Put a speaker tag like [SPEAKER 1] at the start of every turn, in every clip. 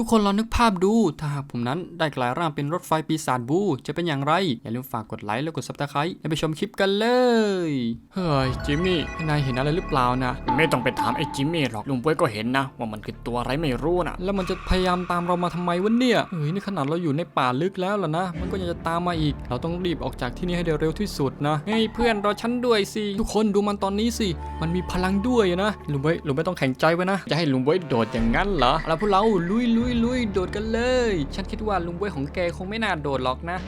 [SPEAKER 1] ทุกคนลองนึกภาพดู ถ้าหากผมนั้นได้กลายร่างเป็นรถไฟปีศาจบู จะเป็นอย่างไร อย่าลืมฝากกดไลค์และกดซับสไครต์และไปชมคลิปกันเลย เฮ้ยจิมมี่นายเห็นอะไรหรือเปล่านะ
[SPEAKER 2] ไม่ต้องไปถามไอ้จิมมี่หรอกลุงป้วยก็เห็นนะ ว่ามันคือตัวอะไรไม่รู้นะ
[SPEAKER 1] แล้วมันจะพยายามตามเรามาทำไมวะเนี่ยเฮ้ยนี่ขนาดเราอยู่ในป่าลึกแล้วล่ะนะ มันก็ยังจะตามมาอีก เราต้องรีบออกจากที่นี่ให้ได้เร็วที่สุดนะเฮ้ยเพื่อนรอฉันด้วยสิทุกคนดูมันตอนนี้สิมันมีพลังด้วยนะลุงเบ้ยลุงเบ้ยต้องแข็งใจไว้นะ
[SPEAKER 2] จะให้ลุงป้วยโดดอย่างนั้นเหรอ
[SPEAKER 1] เอาล่ะพวกเราลุยลุยลุยโดดกันเลย ฉันคิดว่าลุงเบ้ยของแกคงไม่น่าโดดหรอกนะ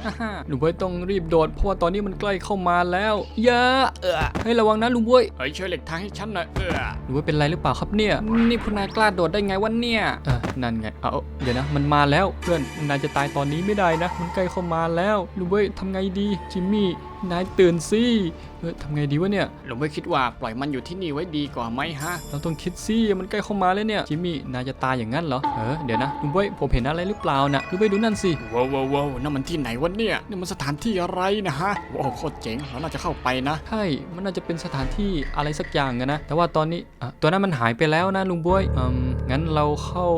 [SPEAKER 1] ลุงเบ้ยต้องรีบโดดเพราะว่าตอนนี้มันใกล้เข้ามาแล้วอย่าเออให้ยระวังนะลุงเบ้ย
[SPEAKER 2] เฮ้ยช่วยเหล็กทางให้ฉันหน่อยเออ
[SPEAKER 1] ลุงเบ้ยเป็นไรหรือเปล่าครับเนี่ย นี่พวกนายกล้าโดดได้ไงวะเนี่ยเออนั่นไงเอาเดี๋ยวนะ มันมาแล้วเพื่อนนายจะตายตอนนี้ไม่ได้นะ มันใกล้เข้ามาแล้วลุงเบ้ยทำไงดีจิมมี่ นายตื่นสิเออทำไงดีวะเนี่ย
[SPEAKER 2] ลุงป้วยคิดว่าปล่อยมันอยู่ที่นี่ไว้ดีกว่าไหมฮะ
[SPEAKER 1] เราต้องคิดสิมันใกล้เข้ามาแล้วเนี่ยจิมมี่นายจะตายอย่างนั้นเหรอเออเดี๋ยวนะลุงเบ้ยผมเห็นอะไรหรือเปล่านะลุงเบ้ยดูนั่นสิ
[SPEAKER 2] ว้าวว้าวว้าวนั่นมันที่ไหนวะเนี่ยนี่มันสถานที่อะไรนะฮะว้าวโคตรเจ๋งเราน่าจะเข้าไปนะ
[SPEAKER 1] ใช่มันน่าจะเป็นสถานที่อะไรสักอย่างอะนะแต่ว่าตอนนี้อะตัวนั้นมันหายไปแล้วนะลุงบวยอืมงั้นเราเข้า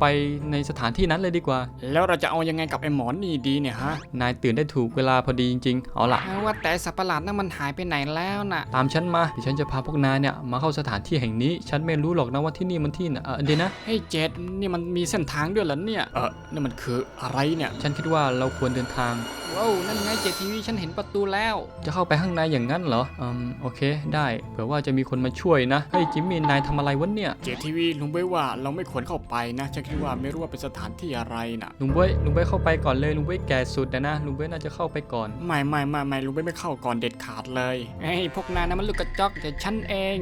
[SPEAKER 1] ไปในสถานที่นั้นเลยดีกว่า
[SPEAKER 2] แล้วเราจะเอายังไงกับไอ้หมอนนี่ดีเนี่ยฮะ
[SPEAKER 1] นายตื่นได้ถูกเวลาพอดีจริงๆเอาล่ะ
[SPEAKER 2] ว่าแต่สัตว์ประหลาดนั่นมันหายไปไหนแล้วน่ะ
[SPEAKER 1] ตามฉันมาเดี๋ยวฉันจะพาพวกนายเนี่ยมาเข้าสถานที่แห่งนี้ ฉันไม่รู้หรอกนะว่าที่นี่มันที่ไหนเออเดี๋ยวนะ
[SPEAKER 2] เฮ้ยเจดนี่มันมีเส้นทางด้วยเหรอเนี่ย เออนี่มันคืออะไรเนี่ย
[SPEAKER 1] ฉันคิดว่าเราควรเดินทาง
[SPEAKER 2] ว้าวนั่นไงเจดทีวีฉันเห็นประตูแล้ว
[SPEAKER 1] จะเข้าไปข้างในอย่างนั้นเหรออืมโอเค ได้เผื่อว่าจะมีคนมาช่วยนะเฮ้ยจิมมี่นายทำอะไรวะเนี่ย
[SPEAKER 2] เจทีวีลุงเบ้ยว่าเราไม่ควรเข้าไปนะฉันคิดว่าไม่รู้ว่าเป็นสถานที่อะไรนะ
[SPEAKER 1] ลุงเบ้ยลุงเบ้ยเข้าไปก่อนเลยลุงเบ้ยแก่สุดนะนะลุงเบ้ยน่าจะเข้าไปก่อน
[SPEAKER 2] ไม่ไม่ไม่ไม่ลุงเบ้ยไม่เข้าก่อนเด็ดขาดเลยไอ้ยพวกนายนะมันลูกกระจอกแต่ฉันเอง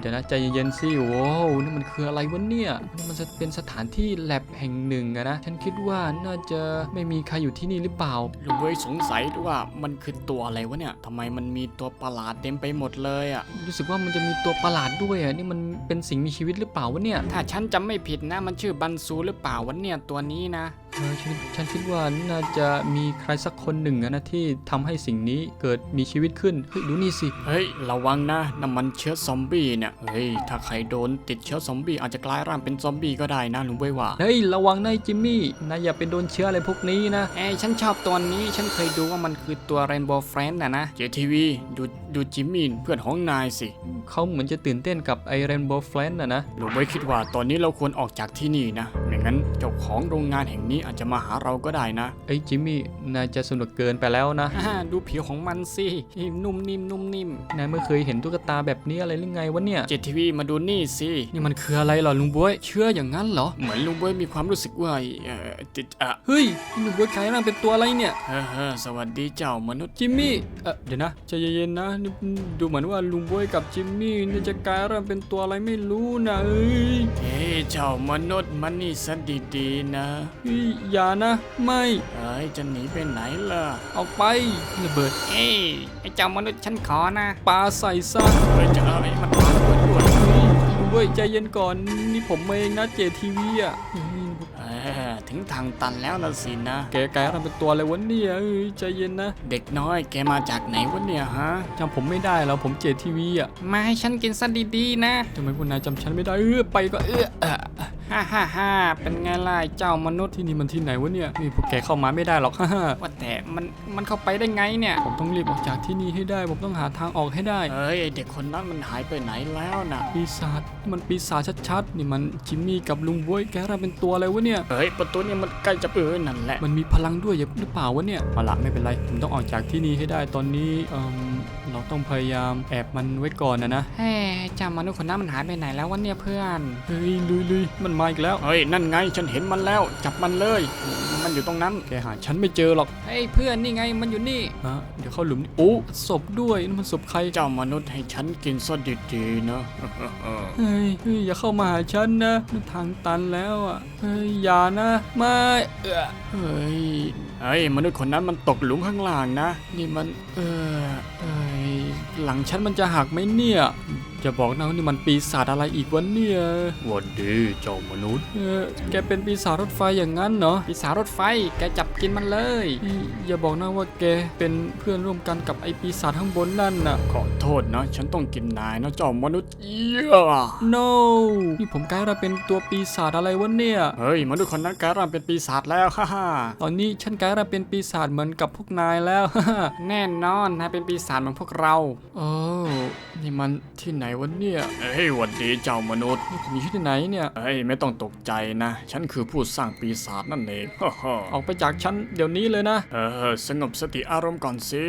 [SPEAKER 1] เดี๋ยวนะใจเย็นๆสิโว้วนี่มันคืออะไรวะเนี่ยนี่มันจะเป็นสถานที่แลบแห่งหนึ่งอะนะฉันคิดว่าน่าจะไม่มีใครอยู่ที่นี่หรือเปล่า
[SPEAKER 2] ลุงเบ้ยสงสัยด้วยว่ามันคือตัวอะไรวะเนี่ยทำไมมันมีตัวประหลาดเต็มไปหมดเลยอะ
[SPEAKER 1] รู้สึกว่ามันจะมีตัวประหลาดด้วยอะนี่มันเป็นสิ่งมีชีวิตหรือเปล่าวะเนี่ย
[SPEAKER 2] ถ้าฉันจำไม่ผิดนะมันชื่อบันซูหรือเปล่าวะเนี่ยตัวนี้นะ
[SPEAKER 1] เออฉันฉันคิดว่าน่าจะมีใครสักคนหนึ่งอะนะที่ทำให้สิ่งนี้เกิดมีชีวิตขึ้น เฮ้ย ดูนี่สิ
[SPEAKER 2] เฮ้ย ระวังนะน้ำมันเชื้อซอมบี้เนี่ย เฮ้ย ถ้าใครโดนติดเชื้อซอมบี้อาจจะกลายร่างเป็นซอมบี้ก็ได้นะลุงเบ้ยว่า
[SPEAKER 1] เฮ้ย ระวังนายจิมมี่นายอย่าไปโดนเชื้ออะไรพวกนี้นะ
[SPEAKER 2] เอ้ยฉันชอบตัวนี้ฉันเคยดูว่ามันคือตัว Rainbow Friend นะนะเจทีวีดู ดูจิมมี่เพื่อนของนายสิ
[SPEAKER 1] เขาเหมือนจะตื่นเต้นกับไอเรนโบว์แฟลนน่ะนะ
[SPEAKER 2] ลุงไม่คิดว่าตอนนี้เราควรออกจากที่นี่นะ ไม่งั้นเจ้าของโรงงานแห่งนี้อาจจะมาหาเราก็ได้นะ
[SPEAKER 1] ไอ้ยจิมมี่นายจะสนุกเกินไปแล้วนะ
[SPEAKER 2] ฮ่าดูผิวของมันสิ นุ่มนิ่มนุ่มนิ่ม
[SPEAKER 1] นายไม่เคยเห็นตุ๊กตาแบบนี้อะไรหรือไงวะเนี่ย
[SPEAKER 2] เจทีวีมาดูนี่สิ
[SPEAKER 1] นี่มันคืออะไรเหรอลุงบวย เชื่ออย่างนั้นเหรอ
[SPEAKER 2] เหมือนลุงเบ้ยมีความรู้สึกว่าเอ่อติดอะ
[SPEAKER 1] เฮ้ยลุงบวยกลายร่างเป็นตัวอะไรเนี่ย
[SPEAKER 2] เฮ้อเฮ้อสวัสดีเจ้ามนุษย์
[SPEAKER 1] จิมมี่ เออเดี๋ยวนะใจเย็นๆนะนี่ดูเหมือนว่าลุงบวยกับจิมมี่เนี่ยจะกลายร่างเป็นตัวอะไรไม่รู้นะเอ้ย
[SPEAKER 2] เฮ้ยเจ้ามนุษย์มันนี่ซะดีๆนะ
[SPEAKER 1] เฮ้ยอย่านะไม่
[SPEAKER 2] เอ้ยจะหนีไปไหนล่ะ
[SPEAKER 1] ออกไประเบิด
[SPEAKER 2] เฮ้ยไอ้เจ้ามนุษย์ฉันขอนะ
[SPEAKER 1] ปลาใส่ซะ
[SPEAKER 2] เฮ้ยจะอะไรมันปาระเบิดด้วย
[SPEAKER 1] เฮ้ยลุงบวยใจเย็นก่อนนี่ผมเองนะเจทีวีอะเฮ้ย
[SPEAKER 2] เออ ถึงทางตันแล้วละสินะ
[SPEAKER 1] แกกลายร่างเป็นตัวอะไรวะเนี่ยเอ้ยใจเย็นนะ
[SPEAKER 2] เด็กน้อยแกมาจากไหนวะเนี่ยฮะ
[SPEAKER 1] จำผมไม่ได้แล้วผมเจทีวีอะ
[SPEAKER 2] มาให้ฉันกินซะดีๆนะ
[SPEAKER 1] ทำไมพวกนายจำฉันไม่ได้เออไปก็เออเออ
[SPEAKER 2] ฮ่าฮ่าฮ่าเป็นไงล่ะไอ้เจ้ามนุษย์
[SPEAKER 1] ที่นี่มันที่ไหนวะเนี่ยนี่พวกแกเข้ามาไม่ได้หรอกฮ่าฮ่า
[SPEAKER 2] ว่าแต่มันมันเข้าไปได้ไงเนี่ย
[SPEAKER 1] ผมต้องรีบออกจากที่นี่ให้ได้ ผมต้องหาทางออกให้ได้
[SPEAKER 2] เอ้ยไอ้เด็กคนนั้นมันหายไปไหนแล้วน่ะ
[SPEAKER 1] ปีศาจนี่มันปีศาจชัดๆนี่มันจิมมี่กับลุงบวยแกร่างเป็นตัวอะไรวะเนี่ย
[SPEAKER 2] เอ้ยประตูเนี่ยมันใกล้จะเออนั่นแหละ
[SPEAKER 1] มันมีพลังด้วยหรือเปล่าวะเนี่ยเอาละไม่เป็นไรผมต้องออกจากที่นี่ให้ได้ตอนนี้เอม เราต้องพยายามแอบมันไว้ก่อนนะนะ
[SPEAKER 2] เฮ้ยไอ้เจ้ามนุษย์คนนั้นมันหายไปไหนแล้ววะเนี่ยเพื่อน
[SPEAKER 1] เฮ้ยลุยลุยมันมาอีกแล้ว
[SPEAKER 2] เฮ้ยนั่นไงฉันเห็นมันแล้ว จับมันเลย มันอยู่ตรงนั้น
[SPEAKER 1] แกหาฉันไม่เจอหรอก
[SPEAKER 2] เฮ้ยเพื่อนนี่ไงมันอยู่นี่
[SPEAKER 1] ฮะเดี๋ยวเข้าหลุมนี่โอ้ศพด้วยนี่มันศพใคร
[SPEAKER 2] เจ้ามนุษย์ให้ฉันกินซะดีๆนะ
[SPEAKER 1] เฮ้ยเฮ้ยอย่าเข้ามาหาฉันนะมันทางตันแล้วอะ เฮ้ยอย่านะไม่เออเฮ้ย
[SPEAKER 2] เฮ้ยมนุษย์คนนั้นมันตกหลุมข้างล่างนะ นี่มัน
[SPEAKER 1] เออเอ้ย หลังฉันมันจะหักไหมเนี่ย จะบอกนะว่านี่มันปีศาจอะไรอีกวะเนี่ย
[SPEAKER 2] หวันดีเจ้ามนุษย์
[SPEAKER 1] เออแกเป็นปีศาจรถไฟอย่างนั้นเนาะ
[SPEAKER 2] ปีศาจรถไฟ แกจับกินมันเลย
[SPEAKER 1] อย่าบอกนะว่าแกเป็นเพื่อนร่วมกันกับไอปีศาจข้างบนนั่นน่ะ
[SPEAKER 2] ขอโทษนะ ฉันต้องกินนายนะเจ้ามนุษย์เยี่ย
[SPEAKER 1] no นี่ผมกลายมาเป็นตัวปีศาจอะไรวะเนี่ย
[SPEAKER 2] เฮ้ยมนุษย์คนนั้นกลายร่างเป็นปีศาจแล้วฮ่าฮ่า
[SPEAKER 1] ตอนนี้ฉันกลายมาเป็นปีศาจเหมือนกับพวกนายแล้ว
[SPEAKER 2] แน่นอนนายเป็นปีศาจเหมือนพวกเรา
[SPEAKER 1] โอ้นี่มันที่ไหนวะเนี่ย
[SPEAKER 2] เฮ้ยหวันดีเจ้ามนุษย์
[SPEAKER 1] นี่ผมอยู่ที่ไหนเนี่ย
[SPEAKER 2] เฮ้ยไม่ต้องตกใจนะ ฉันคือผู้สร้างปีศาจนั่นเองฮ่าฮ่า
[SPEAKER 1] ออกไปจากฉันเดี๋ยวนี้เลยนะ
[SPEAKER 2] เออสงบสติอารมณ์ก่อนสิ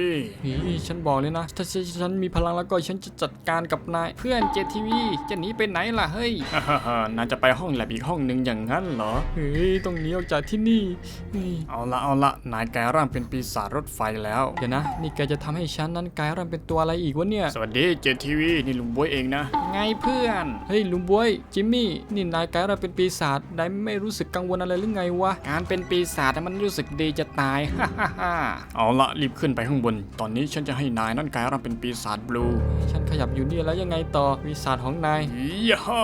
[SPEAKER 1] นี่ฉันบอกเลยนะ ถ้าฉันมีพลังแล้วก็ฉันจะจัดการกับนาย
[SPEAKER 2] เพื่อนเจทีวีจะหนีไปไหนล่ะเฮ้ยฮ่าฮ่าฮ่านายจะไปห้องแลบอีกห้องหนึ่งอย่างนั้นเหรอ
[SPEAKER 1] เฮ้ยต้องหนีออกจากที่นี่เฮ้ย
[SPEAKER 2] เอาละเอาละนายกลายร่างเป็นปีศาจรถไฟแล้ว
[SPEAKER 1] เดี๋ยวนะ นี่แกจะทำให้ฉันนั้นกลายร่างเป็นตัวอะไรอีกวะเนี่ย
[SPEAKER 2] สวัสดีเจทีวีนี่ลุงบวยเองนะ ไงเพื่อน
[SPEAKER 1] เฮ้ยลุงบวยจิมมี่นี่นายกลายร่างเป็นปีศาจนายไม่รู้สึกกังวลอะไรหรือไงวะ
[SPEAKER 2] การเป็นปีศาจมันรู้สึกดีจะตาย ฮ่าฮ่าฮ่าเอาละรีบขึ้นไปข้างบน ตอนนี้ฉันจะให้นายนั่นกลายร่างเป็นปีศาจบลู
[SPEAKER 1] ฉันขยับอยู่นี่แล้วยังไงต่อปีศาจของนาย
[SPEAKER 2] ยี่ห้อ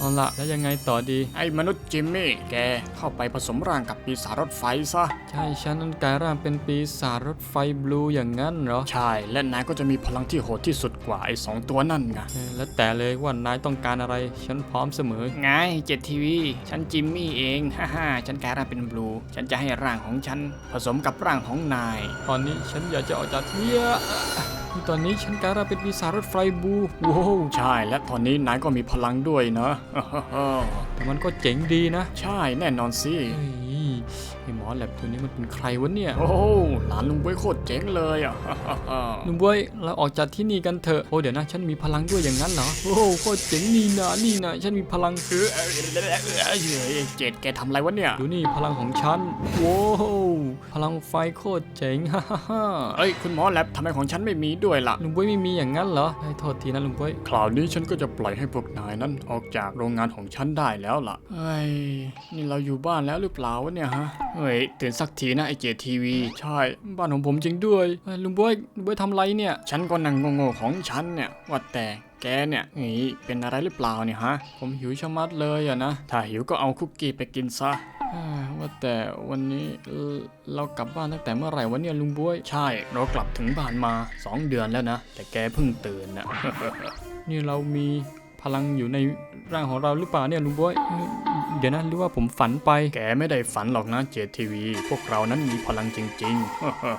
[SPEAKER 1] เอาละแล้วยังไงต่อดี
[SPEAKER 2] ไอ้มนุษย์จิมมี่ แกเข้าไปผสมร่างกับปีศาจรถไฟซะ
[SPEAKER 1] ใช่ฉันนั้นกลายร่างเป็นปีศาจรถไฟบลูอย่างนั้นเหรอ
[SPEAKER 2] ใช่ และนายก็จะมีพลังที่โหดที่สุดกว่าไอ้สองตัวนั่นไง
[SPEAKER 1] เออแล้วแต่เลยว่านายต้องการอะไร ฉันพร้อมเสมอ
[SPEAKER 2] ไงเจ็ดทีวี ฉันจิมมี่เอง ฮ่าฮ่าฉันกลายร่างเป็นบลู ฉันจะให้ร่างของฉัน ผสมกับร่างของนาย
[SPEAKER 1] ตอนนี้ฉันอยากจะออกจากที่อ่ะนี่ตอนนี้ฉันกลายร่างเป็นปีศาจรถไฟบลูว้าว
[SPEAKER 2] ใช่ และตอนนี้นายก็มีพลังด้วยนะ
[SPEAKER 1] แต่มันก็เจ๋งดีนะ
[SPEAKER 2] ใช่แน่นอนสิ
[SPEAKER 1] เฮ้ยไอหมอ แลบตัวนี้มันเป็นใครวะเนี่ย
[SPEAKER 2] โอ้โหหลานลุงบวยโคตรเจ๋งเลยอะ
[SPEAKER 1] ลุงบวยเราออกจากที่นี่กันเถอะโอ้เดี๋ยวนะฉันมีพลังด้วยอย่างนั้นเหรอโอ้โหโคตรเจ๋งนี่นะนี่นะฉันมีพลัง
[SPEAKER 2] เออเออเออเออเฮ้ยเจ็ดแกทำอะไรวะเนี่ย
[SPEAKER 1] ดูนี่พลังของฉันโว้วพลังไฟโคตรเจ๋งฮ่าฮ่าฮ่า
[SPEAKER 2] เอ้ยคุณหมอแลบทำไมของฉันไม่มีด้วยล่ะ
[SPEAKER 1] ลุงบวยไม่มีอย่างนั้นเหรอให้โทษทีนะลุงบวย
[SPEAKER 2] คราวนี้ฉันก็จะปล่อยให้พวกนายนั้นออกจากโรงงานของฉันได้แล้วล่ะเฮ้ยนี่เราอยู่บ้านแล้วหรือเปล่าวะเนี่ยฮะเฮ้ยตื่นสักทีนะไอเจทีวีใช่
[SPEAKER 1] บ้านของผมจริงด้วยเฮ้ยลุงบวยลุงบวยทำไรเนี่ย
[SPEAKER 2] ฉันก็นั่งโง่ๆของฉันเนี่ยว่าแต่แกเนี่ยนี่เป็นอะไรหรือเปล่าเนี่ยฮะ
[SPEAKER 1] ผมหิวชะมัดเลยอะนะ
[SPEAKER 2] ถ้าหิวก็เอาคุกกี้ไปกินซะ
[SPEAKER 1] อ่าว่าแต่วันนี้เอ่อเรากลับบ้านตั้งแต่เมื่อไหร่วะเนี่ยลุงบวย
[SPEAKER 2] ใช่ เรากลับถึงบ้านมาสองเดือนแล้วนะ แต่แกเพิ่งตื่นนะ
[SPEAKER 1] นี่เรามี พลังอยู่ในร่างของเราหรือเปล่าเนี่ยลุงบวยเอ้ยเดี๋ยวนะหรือว่าผมฝันไป
[SPEAKER 2] แกไม่ได้ฝันหรอกนะเจทีวี พวกเรานั้นมีพลังจริง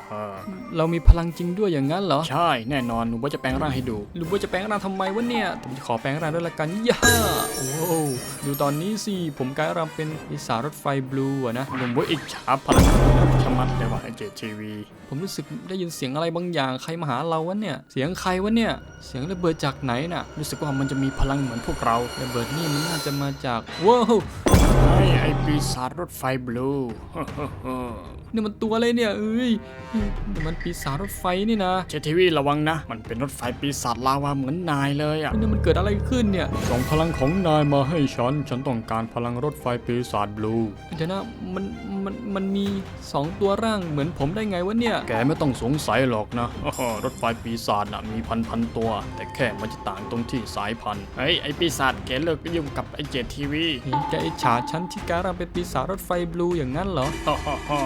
[SPEAKER 2] ๆ
[SPEAKER 1] เรามีพลังจริงด้วยอย่างนั้นเหรอ
[SPEAKER 2] ใช่แน่นอนหนูว่าจะแปลงร่างให้ดู
[SPEAKER 1] ลุงบวยจะแปลงร่างทำไมวะเนี่ย ผมจะขอแปลงร่างด้วยละกันย่าโอ้โหดูตอนนี้สิผมกลายร่างเป็นปีศาจรถไฟบลูอะนะ
[SPEAKER 2] หนุ่มว่าอิจฉาพลังชะมัดเลยว่ะไอเจทีวี
[SPEAKER 1] ผมรู้สึกได้ยินเสียงอะไรบางอย่างใครมาหาเราวะเนี่ยเสียงใครวะเนี่ยเสียงระเบิดจากไหนน่ะ
[SPEAKER 2] รู้สึกว่ามันจะมีพลังเหมือนพวกเรา
[SPEAKER 1] ระเบิดนี่มันน่าจะมาจากว้าว
[SPEAKER 2] ไอ้ไอปีศาจรถไฟบลู
[SPEAKER 1] นี่มันตัวอะไรเนี่ยเอ้ยนี่มันปีศาจรถไฟนี่นะ
[SPEAKER 2] เจทีวีระวังนะ มันเป็นรถไฟปีศาจลาวาเหมือนนายเลยอะ
[SPEAKER 1] นี่มันเกิดอะไรขึ้นเนี่ย
[SPEAKER 2] ส่งพลังของนายมาให้ฉัน ฉันต้องการพลังรถไฟปีศาจบลู
[SPEAKER 1] เดี๋ยวนะมันมันมันมีสองตัวร่างเหมือนผมได้ไงวะเนี่ย
[SPEAKER 2] แกไม่ต้องสงสัยหรอกนะ รถไฟปีศาจน่ะมีพันพันตัว แต่แค่มันจะต่างตรงที่สายพันธุ์เฮ้ยไอปีศาจแกเลิกยุ่งกับไอเจทีวี
[SPEAKER 1] นี่แกอิจฉาฉันที่การันเป็นปีศาจรถไฟบลูอย่างนั้นเหรอ
[SPEAKER 2] ฮ่าฮ่า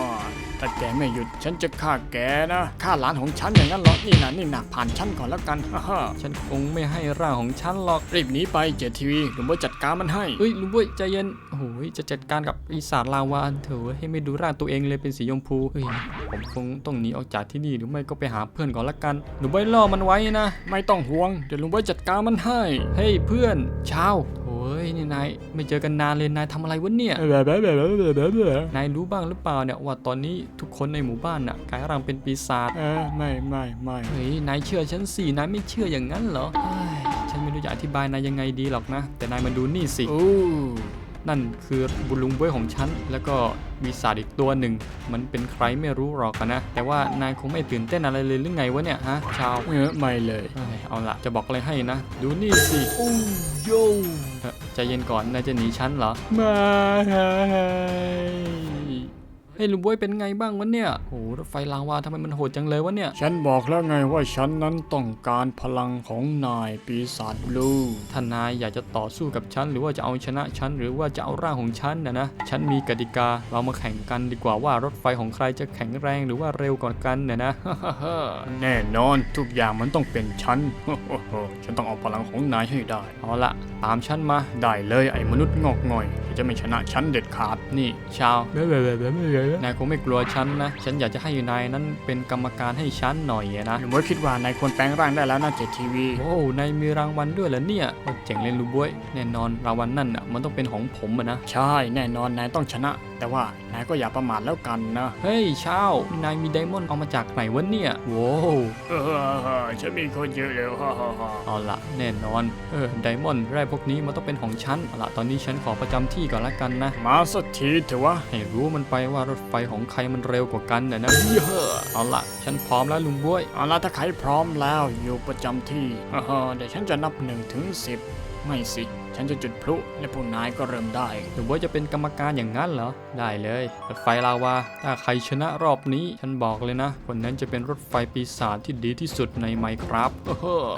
[SPEAKER 2] ถ้าแกไม่หยุดฉันจะฆ่าแกนะฆ่าหลานของฉันอย่างนั้นเหรอนี่นะนี่นะผ่านฉันก่อนแล้วกันฮ่าฮ่า
[SPEAKER 1] ฉันคงไม่ให้ร่างของฉันหรอก
[SPEAKER 2] รีบหนีไปเจทีวีหรือว่าจัดการมันให้
[SPEAKER 1] เฮ้ยลุงบุ้ยใจเย็นโอ้โหจะจัดการกับปีศาจลาวาเถอะให้ไม่ดูร่างตัวเองเลยเป็นสีชมพูเฮ้ยผมคงต้องหนีออกจากที่นี่หรือไม่ก็ไปหาเพื่อนก่อนละกันหนูบุ้ยล่อมันไว้นะ
[SPEAKER 2] ไม่ต้องห่วงเดี๋ยวลุงไว้จัดการมันให้
[SPEAKER 1] เฮ้ยเพื่อนเช้าโอ้ยนี่นายไม่เจอกันนานเลยนายทำอะไรวะเนี่ย
[SPEAKER 2] แบบแบบแบบแบบแบบ
[SPEAKER 1] นายรู้บ้างหรือเปล่าเนี่ยว่าตอนนี้ทุกคนในหมู่บ้านน่ะกลายร่างเป็นปีศาจ
[SPEAKER 2] เออไม่ไม่ไม่
[SPEAKER 1] เฮ้ยนายเชื่อฉันสินายไม่เชื่ออย่างนั้นเหรอเฮ้ยฉันไม่รู้จะอธิบายนายยังไงดีหรอกนะ แต่นายมาดูนี่สิ
[SPEAKER 2] โอ้
[SPEAKER 1] นั่นคือบุญลุงบ้วยของฉัน แล้วก็มีศาสตร์อีกตัวหนึ่ง มันเป็นใครไม่รู้หรอกอะนะ แต่ว่านายคงไม่ตื่นเต้นอะไรเลยหรือไงวะเนี่ยฮะชาว
[SPEAKER 2] เออไม่เลย
[SPEAKER 1] เอ้ยเอาละจะบอกอะไรให้นะ ดูนี่สิโอ้โยเอ่อใจเย็นก่อนนายจะหนีฉันเหรอ
[SPEAKER 2] ไม่
[SPEAKER 1] เเฮ้ยลุงบวยเป็นไงบ้างวะเนี่ยโอ้รถไฟลาวาทำไมมันโหดจังเลยวะเนี่ย
[SPEAKER 2] ฉันบอกแล้วไงว่าฉันนั้นต้องการพลังของนายปีศาจบลู
[SPEAKER 1] ถ้านายอยากจะต่อสู้กับฉันหรือว่าจะเอาชนะฉันหรือว่าจะเอาร่างของฉันนะนะ ฉันมีกติกาเรามาแข่งกันดีกว่าว่ารถไฟของใครจะแข็งแรงหรือว่าเร็วกว่ากันเนี่ยนะ
[SPEAKER 2] แน่นอนทุกอย่างมันต้องเป็นฉัน ฉันต้องเอาพลังของนายให้ได้
[SPEAKER 1] เอาละตามฉันมา
[SPEAKER 2] ได้เลยไอ้มนุษย์งอกง่อยที่จะไม่ชนะฉันเด็ดขาด
[SPEAKER 1] นี่ชาวนายคงไม่กลัวฉันนะ ฉันอยากจะให้นายนั้นเป็นกรรมการให้ฉันหน่อยอะนะ
[SPEAKER 2] หนูมวยคิดว่านายควรแปลงร่างได้แล้วนะเจ็ดทีวี
[SPEAKER 1] โอ้นายมีรางวัลด้วยเหรอเนี่ยโอ้เจ๋งเลยลูกบ้วยแน่นอนรางวัลนั่นอะมันต้องเป็นของผมอะนะ
[SPEAKER 2] ใช่แน่นอนนายต้องชนะ แต่ว่านายก็อย่าประมาทแล้วกันนะ
[SPEAKER 1] เฮ้ยชาวนายมีไดมอนด์เอามาจากไหนวะเนี่ยโว้ว
[SPEAKER 2] เออฉันมีคนเยอะแล้วฮ่าฮ่าฮ่า
[SPEAKER 1] เอาละแน่นอนเออไดมอนด์แร่พวกนี้มันต้องเป็นของฉันเอาละตอนนี้ฉันขอประจำที่ก่อนละกันนะ
[SPEAKER 2] มาสักทีเถอะวะ
[SPEAKER 1] ให้รู้มันไปว่ารถไฟของใครมันเร็วกว่ากันนะนะเยอะเอาละฉันพร้อมแล้วลุงบ้วย
[SPEAKER 2] เอาละถ้าใครพร้อมแล้วอยู่ประจำที่เดี๋ยวฉันจะนับหนึ่งถึงสิบไม่สิ ฉันจะจุดพลุและพวกนายก็เริ่มได้
[SPEAKER 1] หรือว่าจะเป็นกรรมการอย่างนั้นเหรอ ได้เลยรถไฟลาวา ถ้าใครชนะรอบนี้ ฉันบอกเลยนะ คนนั้นจะเป็นรถไฟปีศาจที่ดีที่สุดในไมครับ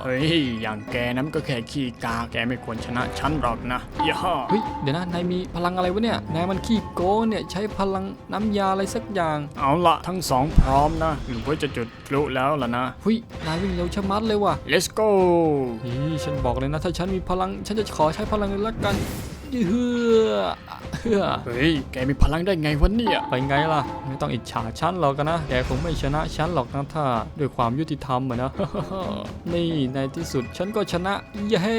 [SPEAKER 2] เฮ้ย อย่างแกนั้นก็แค่ขี้กา แกไม่ควรชนะฉันหรอกนะย่า
[SPEAKER 1] เฮ้ย เดี๋ยวนะ นายมีพลังอะไรวะเนี่ย นายมันขี้โก้เนี่ยใช้พลังน้ำยาอะไรสักอย่าง
[SPEAKER 2] เอาละทั้งสองพร้อมนะ หรือว่าจะจุดพลุแล้วล่ะนะ
[SPEAKER 1] เฮ้ย นายวิ่งเร็วชะมัดเลยว่ะ
[SPEAKER 2] let's go
[SPEAKER 1] นี่ฉันบอกเลยนะ ถ้าฉันมีพลัง ฉันจะขอใช้พลังเลยละกัน เฮือเฮือ
[SPEAKER 2] เฮ้ย แกมีพลังได้ไงวะเนี่ย
[SPEAKER 1] ไปไงล่ะ ไม่ต้องอิจฉาฉันหรอกนะ แกคงไม่ชนะฉันหรอกนะถ้า ด้วยความยุติธรรมอะนะ นี่ในที่สุดฉันก็ชนะ เย้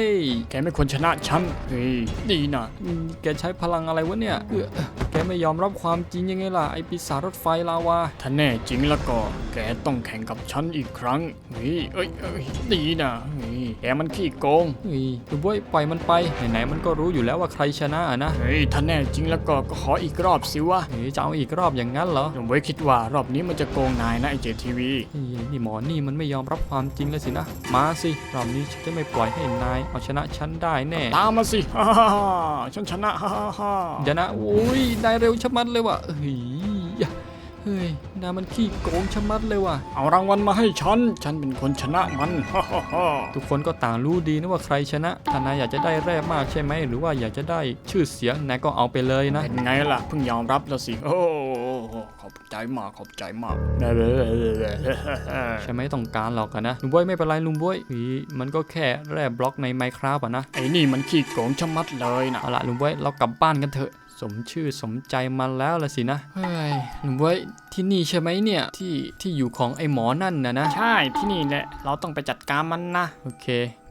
[SPEAKER 2] แกไม่ควรชนะฉัน เฮ้ยดีนะ
[SPEAKER 1] อืมแกใช้พลังอะไรวะเนี่ยเอื้อแกไม่ยอมรับความจริงยังไงล่ะ ไอปีศาจรถไฟลาวา
[SPEAKER 2] ถ้าแน่จริงแล้วก็ แกต้องแข่งกับฉันอีกครั้ง เฮ้ย เอ้ยเอ้ยดีนะเฮ้ยแกมันขี้โกง
[SPEAKER 1] เฮ้ยดูบ้วยปล่อยมันไป ไหนๆมันก็รู้อยู่แล้วว่าใครชนะอะนะ
[SPEAKER 2] เฮ้ยถ้าแน่จริงแล้วก็ก็ขออีกรอบสิวะ
[SPEAKER 1] เฮ้ยจะเอาอีกรอบอย่างนั้นเหรอ
[SPEAKER 2] หนุ่มไว้ยคิดว่ารอบนี้มันจะโกงนายนะไอเจทีวี
[SPEAKER 1] เฮ้ยนี่หมอนี่มันไม่ยอมรับความจริงเลยสินะ มาสิรอบนี้ฉันจะไม่ปล่อยให้นายเอาชนะฉันได้แน่
[SPEAKER 2] ตามมาสิฮ่าฮ่าฮ่าฉันชนะฮ่าฮ่าฮ่า
[SPEAKER 1] เดี๋ยวนะโอ้ยได้เร็วชะมัดเลยว่ะเฮ้ยเฮ้ย นายมันขี้โกงชะมัดเลยว่ะ
[SPEAKER 2] เอารางวัลมาให้ฉัน ฉันเป็นคนชนะมันฮ่าฮ่าฮ่า
[SPEAKER 1] ทุกคนก็ต่างรู้ดีนะว่าใครชนะถ้านายอยากจะได้แร่มากใช่ไหม หรือว่าอยากจะได้ชื่อเสียงนายก็เอาไปเลยนะ
[SPEAKER 2] เป็นไงล่ะ เพิ่งยอมรับแล้วสิ โอ้โหขอบใจมากขอบใจมาก
[SPEAKER 1] ใช่ไหมต้องการหรอกอะนะลุงบวยไม่เป็นไรลุงบวยอีมันก็แค่แร่บล็อกในไมครับอะนะ
[SPEAKER 2] ไอ้นี่มันขี้โกงชะมัดเลยนะ
[SPEAKER 1] เอาละลุงบวยเรากลับบ้านกันเถอะ สมชื่อสมใจมันแล้วละสินะ เฮ้ยลุงบวยที่นี่ใช่ไหมเนี่ย ที่ที่อยู่ของไอ้หมอนั่นนะนะ
[SPEAKER 2] ใช่ที่นี่แหละ เราต้องไปจัดการมันนะ
[SPEAKER 1] โอเค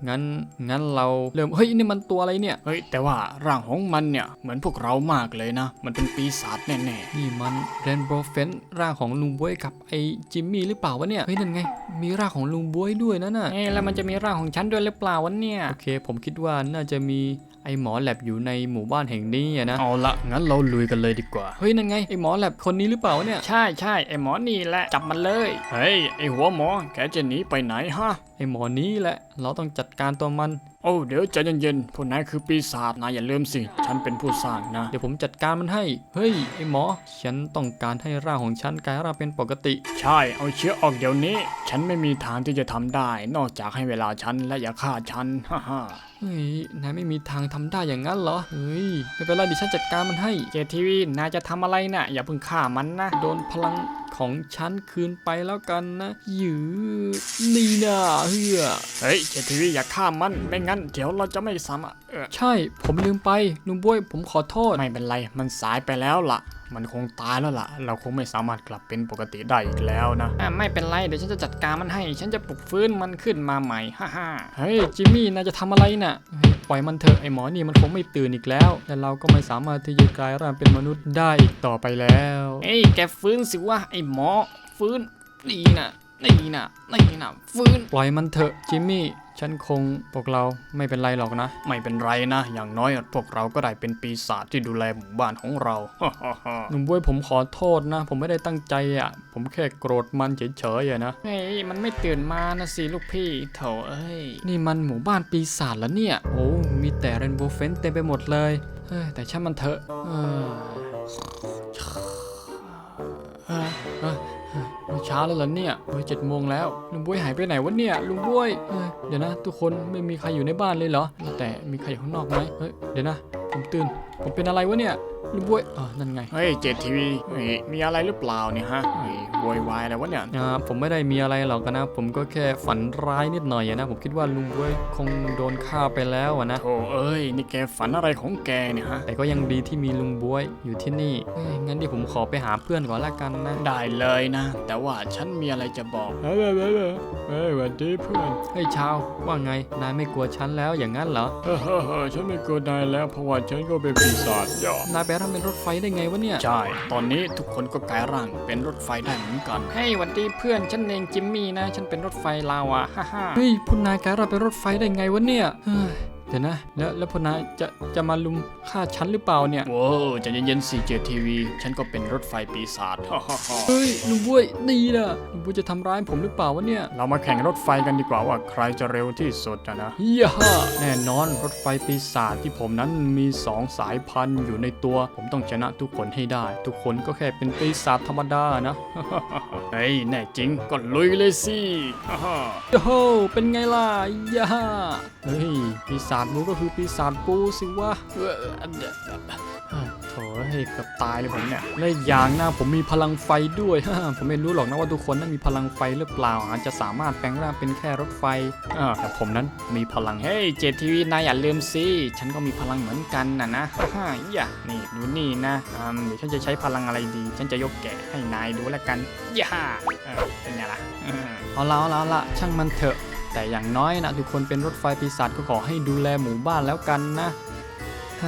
[SPEAKER 1] งั้นงั้นเราเริ่ม เฮ้ยนี่มันตัวอะไรเนี่ย
[SPEAKER 2] เฮ้ย แต่ว่าร่างของมันเนี่ย เหมือนพวกเรามากเลยนะ มันเป็นปีศาจแน่
[SPEAKER 1] นี่มันเรนโบว์เฟนร่างของลุงบวยกับไอ้จิมมี่หรือเปล่าวะเนี่ย เฮ้ยนั่นไง มีร่างของลุงบวยด้วยนะน่ะ
[SPEAKER 2] ๆเอ๊ะแล้วมันจะมีร่างของฉันด้วยหรือเปล่าวะเนี่ย
[SPEAKER 1] โอเค ผมคิดว่าน่าจะมีไอหมอแลบอยู่ในหมู่บ้านแห่งนี้อะนะ
[SPEAKER 2] เอาละงั้นเราลุยกันเลยดีกว่า
[SPEAKER 1] เฮ้ยนั่นไงไอหมอแลบคนนี้หรือเปล่าวะเนี่ย
[SPEAKER 2] ใช่ใช่ไอหมอนี่แหละจับมันเลย เฮ้ยไอหัวหมอแกจะหนีไปไหนฮะ
[SPEAKER 1] ไอหมอนี้แหละ เราต้องจัดการตัวมัน
[SPEAKER 2] โอ้เดี๋ยวใจเย็นๆพวกนายคือปีศาจนะอย่าลืมสิ ฉันเป็นผู้สร้างนะ
[SPEAKER 1] เดี๋ยวผมจัดการมันให้ เฮ้ยไอหมอ ฉันต้องการให้ร่างของฉันกลายร่างเป็นปกติ
[SPEAKER 2] ใช่ เอาเชื้อออกเดี๋ยวนี้ ฉันไม่มีทางที่จะทำได้ นอกจากให้เวลาฉันและอย่าฆ่าฉัน ฮ่าฮ่า
[SPEAKER 1] เฮ้ย นายไม่มีทางทำได้อย่างนั้นเหรอ เฮ้ย ไม่เป็นไรเดิฉันจัดการมันให้
[SPEAKER 2] เจทีวี นายจะทำอะไรนะ่ะ อย่าเพิ่งฆ่ามันนะ
[SPEAKER 1] โดนพลังของฉันคืนไปแล้วกันนะหยือนี่นะเฮือ
[SPEAKER 2] เฮ้ยเจทีวีอย่าฆ่ามันไม่งั้นเดี๋ยวเราจะไม่สามารถเออ
[SPEAKER 1] ใช่ ผมลืมไปลุงบวยผมขอโทษ
[SPEAKER 2] ไม่เป็นไร มันสายไปแล้วล่ะ มันคงตายแล้วล่ะ เราคงไม่สามารถกลับเป็นปกติได้อีกแล้วนะ
[SPEAKER 3] อะไม่เป็นไร เดี๋ยวฉันจะจัดการมันให้ ฉันจะปลุกฟื้นมันขึ้นมาใหม่ ฮ่าฮ่า
[SPEAKER 1] เฮ้ยจิมมี่นายจะทำอะไรน่ะเฮ้ย ปล่อยมันเถอะไอหมอนี่มันคงไม่ตื่นอีกแล้วและเราก็ไม่สามารถที่จะกลายร่างเป็นมนุษย์ได้อีกต่อไปแล้ว
[SPEAKER 3] เอ้ยแกฟื้นสิวะไอหมอฟื้นนี่นะ นี่นะนี่นะฟื้น
[SPEAKER 1] ปล่อยมันเถอะจิมมี่ ฉันคงพวกเราไม่เป็นไรหรอกนะ
[SPEAKER 2] ไม่เป็นไรนะ อย่างน้อยพวกเราก็ได้เป็นปีศาจที่ดูแลหมู่บ้านของเราฮ่าฮ่าฮ่า
[SPEAKER 1] หนุ่มบวยผมขอโทษนะ ผมไม่ได้ตั้งใจอะ ผมแค่โกรธมันเฉยๆอะนะ
[SPEAKER 3] เฮ้ย มันไม่ตื่นมานะสิลูกพี่โถเอ้ย
[SPEAKER 1] นี่มันหมู่บ้านปีศาจแล้วเนี่ย โอ้ มีแต่เรนโบว์เฟนเต็มไปหมดเลย เฮ้ย แต่ช่างมันเถอะเออ เช้าแล้วเหรอเนี่ยเฮ้ยเจ็ดโมงแล้วลุงบวยหายไปไหนวะเนี่ยลุงบวยเฮ้ยเดี๋ยวนะ ทุกคนไม่มีใครอยู่ในบ้านเลยเหรอ แต่มีใครอยู่ข้างนอกไหมเฮ้ยเดี๋ยวนะ ผมตื่น ผมเป็นอะไรวะเนี่ยลุงบวยอ่านั่นไง
[SPEAKER 2] เฮ้ยเจทีวีเฮ้ยมีอะไรหรือเปล่าเนี่ยฮะเฮ้ยโวยวายอะไรวะเนี่ย
[SPEAKER 1] อ่าผมไม่ได้มีอะไรหรอกนะ ผมก็แค่ฝันร้ายนิดหน่อยอะนะ ผมคิดว่าลุงบวยคงโดนฆ่าไปแล้วอะนะ
[SPEAKER 2] โธ่เอ้ย นี่แกฝันอะไรของแกเนี่ยฮะ
[SPEAKER 1] แต่ก็ยังดีที่มีลุงบวยอยู่ที่นี่เอ้ยงั้นเดี๋ยวผมขอไปหาเพื่อนก่อนละกันนะ
[SPEAKER 2] ได้เลยนะ แต่ว่าฉันมีอะไรจะบอก
[SPEAKER 1] เฮ้ยเฮ้ยเฮ้ยเฮ้ยสวัสดีเพื่อน เฮ้ยชาวว่าไง นายไม่กลัวฉันแล้วอย่างนั้นเหรอ
[SPEAKER 2] เฮ้อเฮ้อเฮ้อฉันไม่กลัวนายแล้วเพราะว่าฉันก็เป็นปีศาจย่อนา
[SPEAKER 1] ยไปทำเป็นรถไฟได้ไงวะเนี่ย
[SPEAKER 2] ใช่ ตอนนี้ทุกคนก็กลายร่างเป็นรถไฟได้เหมือนกัน
[SPEAKER 3] เฮ้ยหวันดีเพื่อนฉันเองจิมมี่นะ ฉันเป็นรถไฟลาวาฮ่าฮ่า
[SPEAKER 1] เฮ้ยพวกนายกลายเราเป็นรถไฟได้ไงวะเนี่ยเฮ้ย เดี๋ยวนะ แล้วแล้วพวกนายจะจะมาลุมฆ่าฉันหรือเปล่าเนี่ย
[SPEAKER 2] โว้วใจะเย็นๆสิเจทีวีฉันก็เป็นรถไฟปีศาจฮ่าฮ่าฮ่า
[SPEAKER 1] เฮ้ยลุงบวยดีนะลุงบวยจะทำร้ายผมหรือเปล่าวะเนี่ย
[SPEAKER 2] เรามาแข่งรถไฟกันดีกว่าว่าใครจะเร็วที่สุดอะนะ
[SPEAKER 1] เฮียฮ่าแน่นอนรถไฟปีศาจที่ผมนั้นมีสองสายพันธุ์อยู่ในตัว ผมต้องชนะทุกคนให้ได้ ทุกคนก็แค่เป็นปีศาจธรรมดานะ
[SPEAKER 2] เฮ้ยแน่จริงก็ลุยเลยสิฮ่าฮ่า
[SPEAKER 1] โอ้โหเป็นไงล่ะย่าเฮ้ยปีศาจมูก็คือปีศาจปูสิวะ
[SPEAKER 2] เฮ้
[SPEAKER 1] ยโถ่เฮ้กือบตายเลยผมเนี่ยและอย่างนะผมมีพลังไฟด้วย ผมไม่รู้หรอกนะว่าทุกคนนั้นมีพลังไฟหรือเปล่า อาจจะสามารถแปลงร่างเป็นแค่รถไฟอ่าแต่ผมนั้นมีพลัง
[SPEAKER 3] เฮ้ยเจทีวีนายอย่าลืมสิ ฉันก็มีพลังเหมือนกันนะนะฮ่าอย่านี่ดูนี่นะอืมเดี๋ยวฉันจะใช้พลังอะไรดี ฉันจะยกแกะให้นายดูแล้วกันย่าเป็นไงล่ะอืม
[SPEAKER 1] เอาละเอาละเอาละช่างมันเถอะ แต่อย่างน้อยนะทุกคนเป็นรถไฟปีศาจก็ขอให้ดูแลหมู่บ้านแล้วกันนะฮ